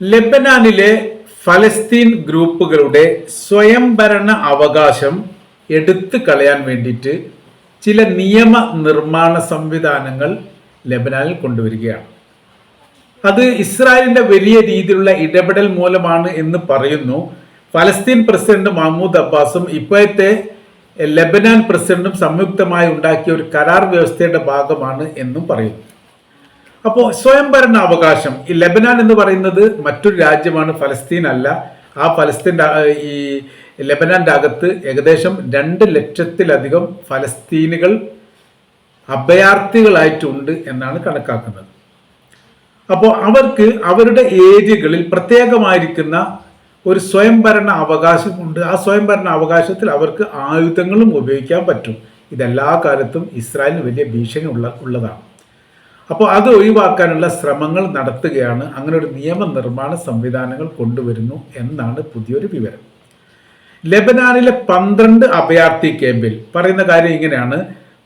ലെബനാനിലെ ഫലസ്തീൻ ഗ്രൂപ്പുകളുടെ സ്വയംഭരണ അവകാശം എടുത്തു കളയാൻ വേണ്ടിയിട്ട് ചില നിയമ നിർമ്മാണ സംവിധാനങ്ങൾ ലെബനാനിൽ കൊണ്ടുവരികയാണ്. അത് ഇസ്രായേലിന്റെ വലിയ രീതിയിലുള്ള ഇടപെടൽ മൂലമാണ് എന്ന് പറയുന്നു. ഫലസ്തീൻ പ്രസിഡന്റ് മഹ്മൂദ് അബ്ബാസും ഇപ്പോഴത്തെ ലെബനാൻ പ്രസിഡന്റും സംയുക്തമായി ഉണ്ടാക്കിയ ഒരു കരാർ വ്യവസ്ഥയുടെ ഭാഗമാണ് എന്നും പറയുന്നു. അപ്പോൾ സ്വയംഭരണ അവകാശം ഈ ലെബനാൻ എന്ന് പറയുന്നത് മറ്റൊരു രാജ്യമാണ് ഫലസ്തീൻ അല്ല. ആ ഫലസ്തീൻ ഈ ലെബനാന്റെ അകത്ത് ഏകദേശം രണ്ട് ലക്ഷത്തിലധികം ഫലസ്തീനുകൾ അഭയാർത്ഥികളായിട്ടുണ്ട് എന്നാണ് കണക്കാക്കുന്നത്. അപ്പോൾ അവർക്ക് അവരുടെ ഏരിയകളിൽ പ്രത്യേകമായിരിക്കുന്ന ഒരു സ്വയംഭരണ അവകാശമുണ്ട് ആ സ്വയംഭരണ അവകാശത്തിൽ അവർക്ക് ആയുധങ്ങളും ഉപയോഗിക്കാൻ പറ്റും. ഇതെല്ലാ കാലത്തും ഇസ്രായേലിന് വലിയ ഭീഷണി ഉള്ള ഉള്ളതാണ്. അപ്പോൾ അത് ഒഴിവാക്കാനുള്ള ശ്രമങ്ങൾ നടത്തുകയാണ്. അങ്ങനെ ഒരു നിയമനിർമ്മാണ സംവിധാനങ്ങൾ കൊണ്ടുവരുന്നു എന്നാണ് പുതിയൊരു വിവരം. ലെബനാനിലെ പന്ത്രണ്ട് അഭയാർത്ഥി ക്യാമ്പിൽ പറയുന്ന കാര്യം ഇങ്ങനെയാണ്.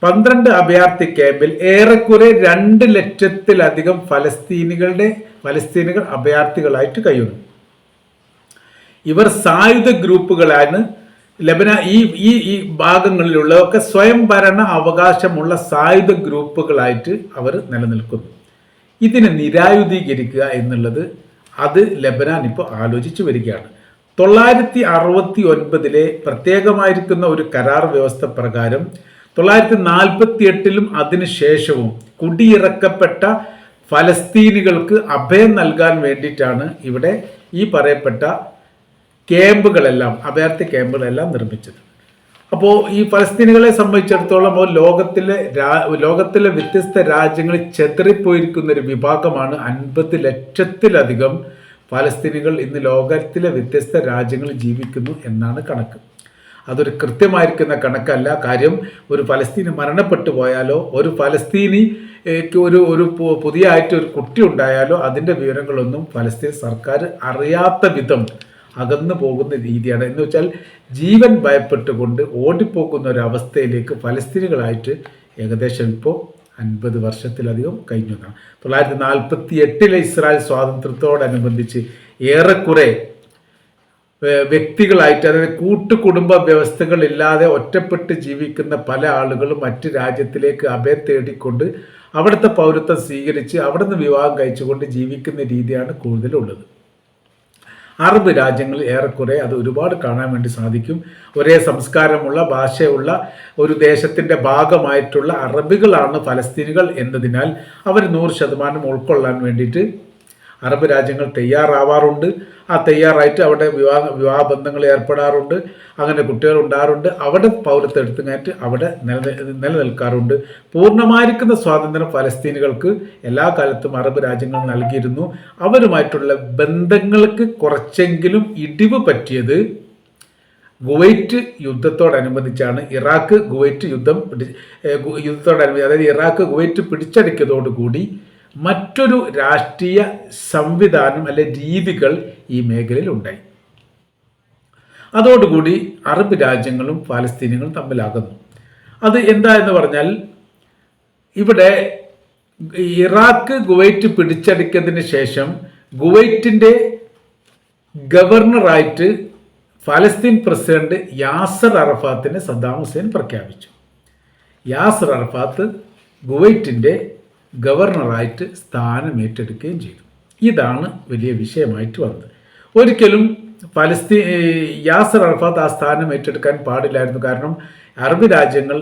പന്ത്രണ്ട് അഭയാർത്ഥി ക്യാമ്പിൽ ഏറെക്കുറെ രണ്ട് ലക്ഷത്തിലധികം ഫലസ്തീനികളുടെ ഫലസ്തീനുകൾ അഭയാർത്ഥികളായിട്ട് കഴിയുന്നു. ഇവർ സായുധ ഗ്രൂപ്പുകളാണ്. ലബന ഈ ഈ ഈ ഭാഗങ്ങളിലുള്ളതൊക്കെ സ്വയംഭരണ അവകാശമുള്ള സായുധ ഗ്രൂപ്പുകളായിട്ട് അവർ നിലനിൽക്കുന്നു. ഇതിനെ നിരായുധീകരിക്കുക എന്നുള്ളത് അത് ലബനാൻ ഇപ്പോൾ ആലോചിച്ചു വരികയാണ്. തൊള്ളായിരത്തി അറുപത്തി ഒൻപതിലെ പ്രത്യേകമായിരിക്കുന്ന ഒരു കരാർ വ്യവസ്ഥ പ്രകാരം തൊള്ളായിരത്തി നാൽപ്പത്തി എട്ടിലും അതിനുശേഷവും കുടിയിറക്കപ്പെട്ട ഫലസ്തീനികൾക്ക് അഭയം നൽകാൻ വേണ്ടിയിട്ടാണ് ഇവിടെ ഈ പറയപ്പെട്ട ക്യാമ്പുകളെല്ലാം അഭയാർത്ഥി ക്യാമ്പുകളെല്ലാം നിർമ്മിച്ചത്. അപ്പോൾ ഈ ഫലസ്തീനുകളെ സംബന്ധിച്ചിടത്തോളം ലോകത്തിലെ ലോകത്തിലെ വ്യത്യസ്ത രാജ്യങ്ങളിൽ ചെതറിപ്പോയിരിക്കുന്ന ഒരു വിഭാഗമാണ് അൻപത് ലക്ഷത്തിലധികം ഫലസ്തീനുകൾ ഇന്ന് ലോകത്തിലെ വ്യത്യസ്ത രാജ്യങ്ങളിൽ ജീവിക്കുന്നു എന്നാണ് കണക്ക്. അതൊരു കൃത്യമായിരിക്കുന്ന കണക്കല്ല. കാര്യം ഒരു ഫലസ്തീനി മരണപ്പെട്ടു പോയാലോ ഒരു ഫലസ്തീനി ഒരു ഒരു പുതിയതായിട്ട് ഒരു കുട്ടി ഉണ്ടായാലോ അതിന്റെ വിവരങ്ങളൊന്നും ഫലസ്തീൻ സർക്കാർ അറിയാത്ത വിധം അകന്നു പോകുന്ന രീതിയാണ്. എന്ന് വെച്ചാൽ ജീവൻ ഭയപ്പെട്ടുകൊണ്ട് ഓടിപ്പോകുന്ന ഒരു അവസ്ഥയിലേക്ക് ഫലസ്തീനുകളായിട്ട് ഏകദേശം ഇപ്പോൾ അൻപത് വർഷത്തിലധികം കഴിഞ്ഞു തൊള്ളായിരത്തി നാൽപ്പത്തി എട്ടിലെ ഇസ്രായേൽ സ്വാതന്ത്ര്യത്തോടനുബന്ധിച്ച് ഏറെക്കുറെ വ്യക്തികളായിട്ട് അതായത് കൂട്ടുകുടുംബ വ്യവസ്ഥകളില്ലാതെ ഒറ്റപ്പെട്ട് ജീവിക്കുന്ന പല ആളുകളും മറ്റ് രാജ്യത്തിലേക്ക് അഭയം തേടിക്കൊണ്ട് അവിടുത്തെ പൗരത്വം സ്വീകരിച്ച് അവിടുന്ന് വിവാഹം കഴിച്ചുകൊണ്ട് ജീവിക്കുന്ന രീതിയാണ് കൂടുതലുള്ളത്. അറബ് രാജ്യങ്ങളിൽ ഏറെക്കുറെ അത് ഒരുപാട് കാണാൻ വേണ്ടി സാധിക്കും. ഒരേ സംസ്കാരമുള്ള ഭാഷയുള്ള ഒരു ദേശത്തിന്റെ ഭാഗമായിട്ടുള്ള അറബികളാണ് ഫലസ്തീനുകൾ എന്നതിനാൽ അവർ നൂറ് ശതമാനം ഉൾക്കൊള്ളാൻ വേണ്ടിയിട്ട് അറബ് രാജ്യങ്ങൾ തയ്യാറാവാറുണ്ട്. ആ തയ്യാറായിട്ട് അവിടെ വിവാഹ വിവാഹ ബന്ധങ്ങൾ ഏർപ്പെടാറുണ്ട്. അങ്ങനെ കുട്ടികൾ ഉണ്ടാറുണ്ട്. അവിടെ പൗരത്വം എടുത്തുകഴിഞ്ഞിട്ട് അവിടെ നില നിലനിൽക്കാറുണ്ട്. പൂർണമായിരിക്കുന്ന സ്വാതന്ത്ര്യം ഫലസ്തീനുകൾക്ക് എല്ലാ കാലത്തും അറബ് രാജ്യങ്ങൾ നൽകിയിരുന്നു. അവരുമായിട്ടുള്ള ബന്ധങ്ങൾക്ക് കുറച്ചെങ്കിലും ഇടിവ് പറ്റിയത് കുവൈറ്റ് യുദ്ധത്തോടനുബന്ധിച്ചാണ്. ഇറാഖ് ഗുവൈറ്റ് യുദ്ധം യുദ്ധത്തോടനുബന്ധിച്ച് അതായത് ഇറാഖ് കുവൈറ്റ് പിടിച്ചടക്കിയതോടുകൂടി മറ്റൊരു രാഷ്ട്രീയ സംവിധാനം അല്ലെ രീതികൾ ഈ മേഖലയിൽ ഉണ്ടായി. അതോടുകൂടി അറബ് രാജ്യങ്ങളും പാലസ്തീനികളും തമ്മിലാകുന്നു. അത് എന്താ എന്ന് പറഞ്ഞാൽ ഇവിടെ ഇറാഖ് കുവൈറ്റ് പിടിച്ചടിക്കുന്നതിന് ശേഷം കുവൈറ്റിന്റെ ഗവർണറായിട്ട് ഫലസ്തീൻ പ്രസിഡന്റ് യാസർ അറഫാത്തിനെ സദ്ദാം ഹുസൈൻ പ്രഖ്യാപിച്ചു. യാസർ അറഫാത്ത് കുവൈറ്റിന്റെ ഗവർണറായിട്ട് സ്ഥാനം ഏറ്റെടുക്കുകയും ചെയ്തു. ഇതാണ് വലിയ വിഷയമായിട്ട് വന്നത്. ഒരിക്കലും ഫലസ്തീൻ യാസർ അറഫാത്ത് ആ സ്ഥാനം ഏറ്റെടുക്കാൻ പാടില്ലായിരുന്നു. കാരണം അറബ് രാജ്യങ്ങൾ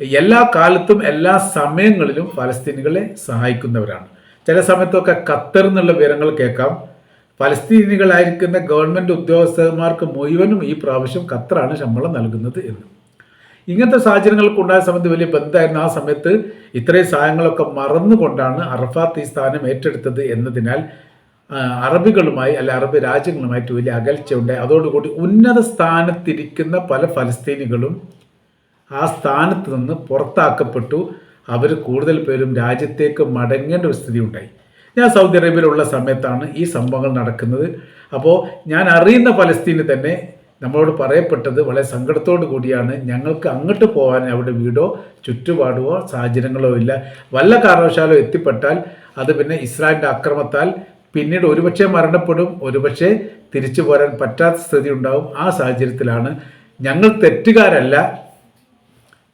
എല്ലാ കാലത്തും എല്ലാ സമയങ്ങളിലും ഫലസ്തീനികളെ സഹായിക്കുന്നവരാണ്. ചില സമയത്തൊക്കെ ഖത്തർ എന്നുള്ള വിവരങ്ങൾ കേൾക്കാം. ഫലസ്തീനികളായിരിക്കുന്ന ഗവൺമെന്റ് ഉദ്യോഗസ്ഥന്മാർക്ക് മുഴുവനും ഈ പ്രാവശ്യം ഖത്തറാണ് ശമ്പളം നൽകുന്നത് എന്ന്. ഇങ്ങനത്തെ സാഹചര്യങ്ങൾക്ക് ഉണ്ടായ സമയത്ത് വലിയ ബന്ധമായിരുന്നു ആ സമയത്ത് ഇത്രയും സഹായങ്ങളൊക്കെ മറന്നുകൊണ്ടാണ് അറഫാത്ത് ഈ സ്ഥാനം ഏറ്റെടുത്തത് എന്നതിനാൽ അറബികളുമായി അല്ല അറബ് രാജ്യങ്ങളുമായിട്ട് വലിയ അകൽച്ചയുണ്ടായി. അതോടുകൂടി ഉന്നത സ്ഥാനത്തിരിക്കുന്ന പല ഫലസ്തീനികളും ആ സ്ഥാനത്ത് നിന്ന് പുറത്താക്കപ്പെട്ടു. അവർ കൂടുതൽ പേരും രാജ്യത്തേക്ക് മടങ്ങേണ്ട ഒരു സ്ഥിതി ഉണ്ടായി ഞാൻ സൗദി അറേബ്യയിലുള്ള സമയത്താണ് ഈ സംഭവങ്ങൾ നടക്കുന്നത്. അപ്പോൾ ഞാൻ അറിയുന്ന ഫലസ്തീനിൽ തന്നെ നമ്മളോട് പറയപ്പെട്ടത് വളരെ സങ്കടത്തോടു കൂടിയാണ്. ഞങ്ങൾക്ക് അങ്ങോട്ട് പോകാൻ അവിടെ വീടോ ചുറ്റുപാടുവോ സാഹചര്യങ്ങളോ ഇല്ല. വല്ല കാരണവശാലോ എത്തിപ്പെട്ടാൽ അത് പിന്നെ ഇസ്രായേലിന്റെ അക്രമത്താൽ പിന്നീട് ഒരുപക്ഷെ മരണപ്പെടും ഒരുപക്ഷെ തിരിച്ചു പോരാൻ പറ്റാത്ത സ്ഥിതി ഉണ്ടാവും. ആ സാഹചര്യത്തിലാണ് ഞങ്ങൾ തെറ്റുകാരല്ല.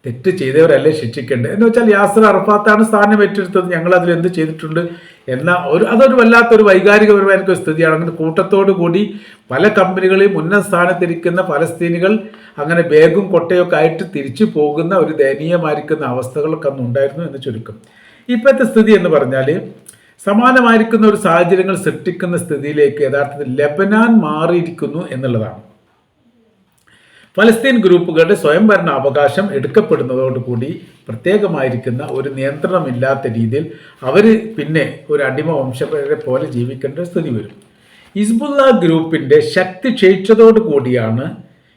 തെറ്റ് ചെയ്തവരല്ലേ ശിക്ഷിക്കേണ്ടത്? എന്ന് വെച്ചാൽ യാസർ അറഫാത്താണ് സ്ഥാനം ഏറ്റെടുത്തത്. ഞങ്ങൾ അതിൽ എന്ത് ചെയ്തിട്ടുണ്ട്? എന്ന ഒരു അതൊരു വല്ലാത്തൊരു വൈകാരികപരമായിരിക്കും സ്ഥിതിയാണ്. അങ്ങനെ കൂട്ടത്തോടു കൂടി പല കമ്പനികളെയും ഉന്നത സ്ഥാനത്തിരിക്കുന്ന ഫലസ്തീനികൾ അങ്ങനെ ബാഗും കൊട്ടയൊക്കെ ആയിട്ട് തിരിച്ചു പോകുന്ന ഒരു ദയനീയമായിരിക്കുന്ന അവസ്ഥകളൊക്കെ അന്ന് ഉണ്ടായിരുന്നു എന്ന് ചുരുക്കം. ഇപ്പോഴത്തെ സ്ഥിതി എന്ന് പറഞ്ഞാൽ സമാനമായിരിക്കുന്ന ഒരു സാഹചര്യങ്ങൾ സൃഷ്ടിക്കുന്ന സ്ഥിതിയിലേക്ക് യഥാർത്ഥത്തിൽ ലെബനാൻ മാറിയിരിക്കുന്നു എന്നുള്ളതാണ്. ഫലസ്തീൻ ഗ്രൂപ്പുകളുടെ സ്വയംഭരണ അവകാശം എടുക്കപ്പെടുന്നതോടുകൂടി പ്രത്യേകമായിരിക്കുന്ന ഒരു നിയന്ത്രണമില്ലാത്ത രീതിയിൽ അവർ പിന്നെ ഒരു അടിമ വംശപരരെ പോലെ ജീവിക്കേണ്ട സ്ഥിതി വരും. ഹിസ്ബുല്ല ഗ്രൂപ്പിന്റെ ശക്തി ക്ഷയിച്ചതോടുകൂടിയാണ്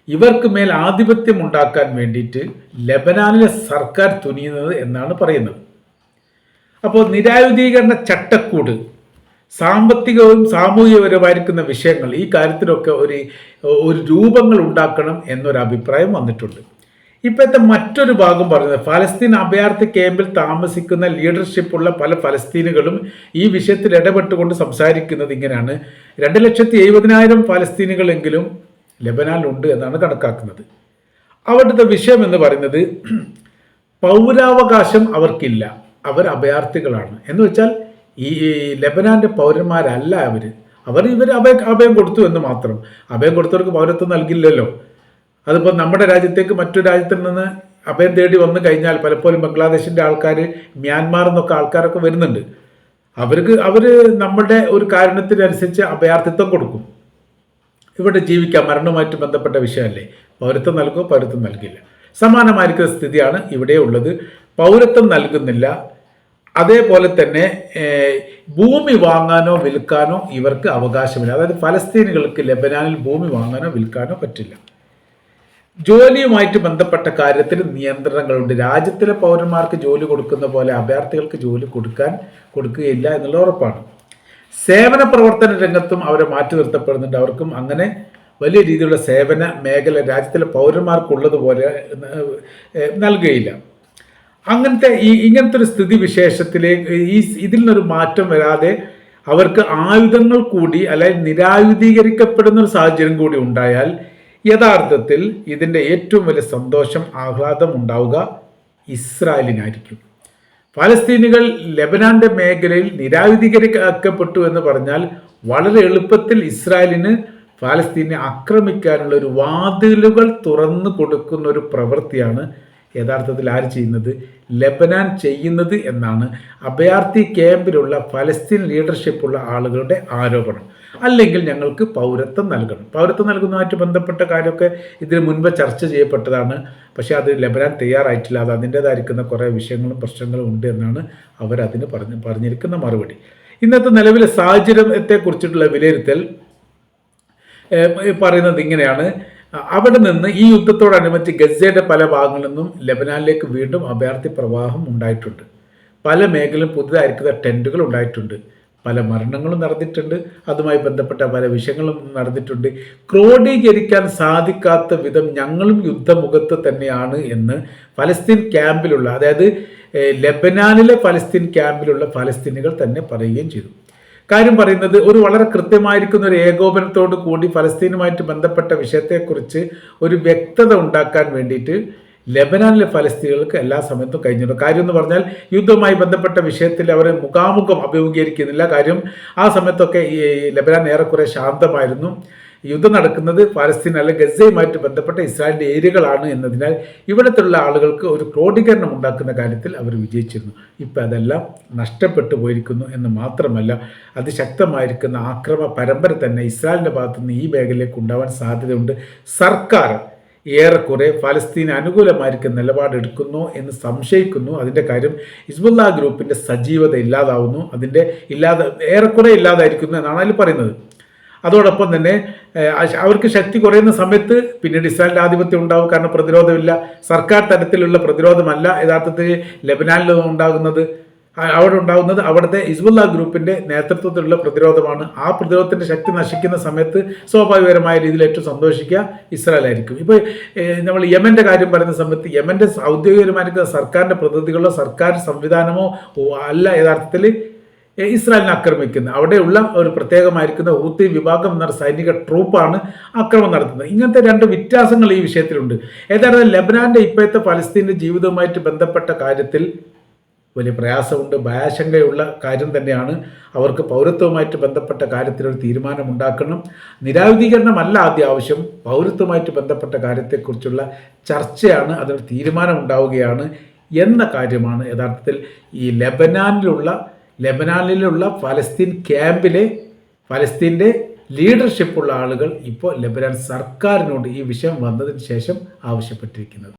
ഇവർക്ക് മേൽ ആധിപത്യം ഉണ്ടാക്കാൻ വേണ്ടിയിട്ട് ലബനാനിലെ സർക്കാർ തുനിയുന്നത് എന്നാണ് പറയുന്നത്. അപ്പോൾ നിരായുധീകരണ ചട്ടക്കൂട് സാമ്പത്തികവും സാമൂഹികപരമായിരിക്കുന്ന വിഷയങ്ങൾ ഈ കാര്യത്തിലൊക്കെ ഒരു ഒരു രൂപങ്ങൾ ഉണ്ടാക്കണം എന്നൊരു അഭിപ്രായം വന്നിട്ടുണ്ട്. ഇപ്പോഴത്തെ മറ്റൊരു ഭാഗം പറയുന്നത് ഫലസ്തീൻ അഭയാർത്ഥി ക്യാമ്പിൽ താമസിക്കുന്ന ലീഡർഷിപ്പുള്ള പല ഫലസ്തീനുകളും ഈ വിഷയത്തിൽ ഇടപെട്ടുകൊണ്ട് സംസാരിക്കുന്നത് ഇങ്ങനെയാണ്. രണ്ട് ലക്ഷത്തി എഴുപതിനായിരം ഫലസ്തീനുകളെങ്കിലും ലബനാനിലുണ്ട് എന്നാണ് കണക്കാക്കുന്നത്. അവിടുത്തെ വിഷയം എന്ന് പറയുന്നത് പൗരാവകാശം അവർക്കില്ല. അവർ അഭയാർത്ഥികളാണ്. എന്ന് വെച്ചാൽ ഈ ലബനാന്റെ പൗരന്മാരല്ല അവർ അവർ ഇവർ അഭയ അഭയം കൊടുത്തു എന്ന് മാത്രം. അഭയം കൊടുത്തവർക്ക് പൗരത്വം നൽകില്ലല്ലോ അതിപ്പോൾ നമ്മുടെ രാജ്യത്തേക്ക് മറ്റു രാജ്യത്തിൽ നിന്ന് അഭയം തേടി വന്നു കഴിഞ്ഞാൽ പലപ്പോഴും ബംഗ്ലാദേശിന്റെ ആൾക്കാർ മ്യാൻമാർ എന്നൊക്കെ ആൾക്കാരൊക്കെ വരുന്നുണ്ട്. അവർക്ക് അവർ നമ്മുടെ ഒരു കാരണത്തിനനുസരിച്ച് അഭയാർത്ഥിത്വം കൊടുക്കും. ഇവിടെ ജീവിക്കാം. മരണവുമായിട്ട് ബന്ധപ്പെട്ട വിഷയമല്ലേ. പൗരത്വം നൽകുമോ പൗരത്വം നൽകില്ല. സമാനമായിരിക്കുന്ന സ്ഥിതിയാണ് ഇവിടെ ഉള്ളത്. പൗരത്വം നൽകുന്നില്ല. അതേപോലെ തന്നെ ഭൂമി വാങ്ങാനോ വിൽക്കാനോ ഇവർക്ക് അവകാശമില്ല. അതായത് ഫലസ്തീനുകൾക്ക് ലബനാനിൽ ഭൂമി വാങ്ങാനോ വിൽക്കാനോ പറ്റില്ല. ജോലിയുമായിട്ട് ബന്ധപ്പെട്ട കാര്യത്തിൽ നിയന്ത്രണങ്ങളുണ്ട്. രാജ്യത്തിലെ പൗരന്മാർക്ക് ജോലി കൊടുക്കുന്ന പോലെ അഭയാർത്ഥികൾക്ക് ജോലി കൊടുക്കാൻ കൊടുക്കുകയില്ല എന്നുള്ള ഉറപ്പാണ്. സേവന പ്രവർത്തന രംഗത്തും അവരെ മാറ്റി നിർത്തപ്പെടുന്നുണ്ട്. അവർക്കും അങ്ങനെ വലിയ രീതിയിലുള്ള സേവന മേഖല രാജ്യത്തിലെ പൗരന്മാർക്കുള്ളതുപോലെ നൽകുകയില്ല. അങ്ങനത്തെ ഈ ഇങ്ങനത്തെ ഒരു സ്ഥിതി വിശേഷത്തിലേക്ക് ഈ ഇതിൽ നിന്നൊരു മാറ്റം വരാതെ അവർക്ക് ആയുധങ്ങൾ കൂടി അല്ലെങ്കിൽ നിരായുധീകരിക്കപ്പെടുന്ന ഒരു സാഹചര്യം കൂടി ഉണ്ടായാൽ യഥാർത്ഥത്തിൽ ഇതിന്റെ ഏറ്റവും വലിയ സന്തോഷം ആഹ്ലാദം ഉണ്ടാവുക ഇസ്രായേലിനായിരിക്കും. ഫലസ്തീനുകൾ ലെബനാന്റെ മേഖലയിൽ നിരായുധീകരിക്കപ്പെട്ടു എന്ന് പറഞ്ഞാൽ വളരെ എളുപ്പത്തിൽ ഇസ്രായേലിന് ഫലസ്തീനെ ആക്രമിക്കാനുള്ള ഒരു വാതിലുകൾ തുറന്നു കൊടുക്കുന്ന ഒരു പ്രവൃത്തിയാണ് യഥാർത്ഥത്തിൽ ആര് ചെയ്യുന്നത്? ലെബനാൻ ചെയ്യുന്നത് എന്നാണ്. അഭയാർത്ഥി ക്യാമ്പിലുള്ള ഫലസ്തീൻ ലീഡർഷിപ്പുള്ള ആളുകളുടെ ആരോപണം. അല്ലെങ്കിൽ ഞങ്ങൾക്ക് പൗരത്വം നൽകണം. പൗരത്വം നൽകുന്നതുമായിട്ട് ബന്ധപ്പെട്ട കാര്യമൊക്കെ ഇതിന് മുൻപ് ചർച്ച ചെയ്യപ്പെട്ടതാണ്. പക്ഷേ അത് ലബനാൻ തയ്യാറായിട്ടില്ല. അത് അതിന്റേതായിരിക്കുന്ന കുറേ വിഷയങ്ങളും പ്രശ്നങ്ങളും ഉണ്ട് എന്നാണ് അവരതിന് പറഞ്ഞ് പറഞ്ഞിരിക്കുന്ന മറുപടി. ഇന്നത്തെ നിലവിലെ സാഹചര്യത്തെക്കുറിച്ചിട്ടുള്ള വിലയിരുത്തൽ പറയുന്നത് ഇങ്ങനെയാണ്. അവിടെ നിന്ന് ഈ യുദ്ധത്തോടനുബന്ധിച്ച് ഗസയുടെ പല ഭാഗങ്ങളിൽ നിന്നും ലബനാനിലേക്ക് വീണ്ടും അഭയാർത്ഥി പ്രവാഹം ഉണ്ടായിട്ടുണ്ട്. പല മേഖലയിലും പുതുതായിരിക്കുന്ന ടെന്റുകൾ ഉണ്ടായിട്ടുണ്ട്. പല മരണങ്ങളും നടന്നിട്ടുണ്ട്. അതുമായി ബന്ധപ്പെട്ട പല വിഷയങ്ങളും നടന്നിട്ടുണ്ട്. ക്രോഡീകരിക്കാൻ സാധിക്കാത്ത വിധം ഞങ്ങളും യുദ്ധമുഖത്ത് തന്നെയാണ് എന്ന് ഫലസ്തീൻ ക്യാമ്പിലുള്ള അതായത് ലബനാനിലെ ഫലസ്തീൻ ക്യാമ്പിലുള്ള ഫലസ്തീനികൾ തന്നെ പറയുകയും ചെയ്തു. കാര്യം പറയുന്നത് ഒരു വളരെ കൃത്യമായിരിക്കുന്ന ഒരു ഏകോപനത്തോട് കൂടി ഫലസ്തീനുമായിട്ട് ബന്ധപ്പെട്ട വിഷയത്തെക്കുറിച്ച് ഒരു വ്യക്തത ഉണ്ടാക്കാൻ വേണ്ടിയിട്ട് ലബനാനിലെ ഫലസ്തീനുകൾക്ക് എല്ലാ സമയത്തും കഴിഞ്ഞിട്ടുണ്ട് കാര്യം എന്ന് പറഞ്ഞാൽ യുദ്ധവുമായി ബന്ധപ്പെട്ട വിഷയത്തിൽ അവർ മുഖാമുഖം അഭിമുഖീകരിക്കുന്നില്ല. കാര്യം ആ സമയത്തൊക്കെ ഈ ലബനാൻ ഏറെക്കുറെ ശാന്തമായിരുന്നു. യുദ്ധം നടക്കുന്നത് പാലസ്തീൻ അല്ലെ ഗസയുമായിട്ട് ബന്ധപ്പെട്ട ഇസ്രായേലിന്റെ ഏരിയകളാണ് എന്നതിനാൽ ഇവിടത്തുള്ള ആളുകൾക്ക് ഒരു ക്രോഡീകരണം ഉണ്ടാക്കുന്ന കാര്യത്തിൽ അവർ വിജയിച്ചിരുന്നു. ഇപ്പം അതെല്ലാം നഷ്ടപ്പെട്ടു പോയിരിക്കുന്നു എന്ന് മാത്രമല്ല അതിശക്തമായിരിക്കുന്ന ആക്രമ പരമ്പര തന്നെ ഇസ്രായേലിന്റെ ഭാഗത്തുനിന്ന് ഈ മേഖലയിലേക്ക് ഉണ്ടാവാൻ സാധ്യതയുണ്ട്. സർക്കാർ ഏറെക്കുറെ ഫലസ്തീന് അനുകൂലമായിരിക്കുന്ന നിലപാടെടുക്കുന്നു എന്ന് സംശയിക്കുന്നു. അതിന്റെ കാര്യം ഹിസ്ബുല്ല ഗ്രൂപ്പിന്റെ സജീവത ഇല്ലാതാവുന്നു. അതിന്റെ ഇല്ലാതെ ഏറെക്കുറെ ഇല്ലാതായിരിക്കുന്നു എന്നാണ് അതിൽ പറയുന്നത്. അതോടൊപ്പം തന്നെ അവർക്ക് ശക്തി കുറയുന്ന സമയത്ത് പിന്നീട് ഇസ്രായേലിന്റെ ആധിപത്യം ഉണ്ടാവും. കാരണം പ്രതിരോധമില്ല. സർക്കാർ തരത്തിലുള്ള പ്രതിരോധമല്ല യഥാർത്ഥത്തിൽ ലബനാനിൽ ഉണ്ടാകുന്നത്. അവിടെ ഉണ്ടാകുന്നത് അവിടുത്തെ ഇസ്ബുല്ല ഗ്രൂപ്പിന്റെ നേതൃത്വത്തിലുള്ള പ്രതിരോധമാണ്. ആ പ്രതിരോധത്തിന്റെ ശക്തി നശിക്കുന്ന സമയത്ത് സ്വാഭാവികപരമായ രീതിയിൽ ഏറ്റവും സന്തോഷിക്കുക ഇസ്രായേൽ ആയിരിക്കും. ഇപ്പോൾ നമ്മൾ യമന്റെ കാര്യം പറയുന്ന സമയത്ത് യമന്റെ ഔദ്യോഗികമായിരിക്കുന്ന സർക്കാരിന്റെ പ്രതിനിധികളോ സർക്കാർ സംവിധാനമോ അല്ല യഥാർത്ഥത്തിൽ ഇസ്രായേലിനെ ആക്രമിക്കുന്നത്. അവിടെയുള്ള ഒരു പ്രത്യേകമായിരിക്കുന്ന ഹൂത്തി വിഭാഗം എന്ന സൈനിക ട്രൂപ്പാണ് ആക്രമണം നടത്തുന്നത്. ഇങ്ങനത്തെ രണ്ട് വ്യത്യാസങ്ങൾ ഈ വിഷയത്തിലുണ്ട്. ഏതായാലും ലബനാന്റെ ഇപ്പോഴത്തെ പലസ്തീന്റെ ജീവിതവുമായിട്ട് ബന്ധപ്പെട്ട കാര്യത്തിൽ വലിയ പ്രയാസമുണ്ട് ഭയാശങ്കയുള്ള കാര്യം തന്നെയാണ്. അവർക്ക് പൗരത്വവുമായിട്ട് ബന്ധപ്പെട്ട കാര്യത്തിലൊരു തീരുമാനമുണ്ടാക്കണം. നിരായുധീകരണമല്ല ആദ്യ ആവശ്യം. പൗരത്വമായിട്ട് ബന്ധപ്പെട്ട കാര്യത്തെക്കുറിച്ചുള്ള ചർച്ചയാണ് അതിന് തീരുമാനമുണ്ടാവുകയാണ് എന്ന കാര്യമാണ് യഥാർത്ഥത്തിൽ ഈ ലെബനാനിലുള്ള ലെബനാനിലുള്ള ഫലസ്തീൻ ക്യാമ്പിലെ ഫലസ്തീന്റെ ലീഡർഷിപ്പുള്ള ആളുകൾ ഇപ്പോൾ ലെബനാൻ സർക്കാരിനോട് ഈ വിഷയം വന്നതിന് ശേഷം ആവശ്യപ്പെട്ടിരിക്കുന്നത്.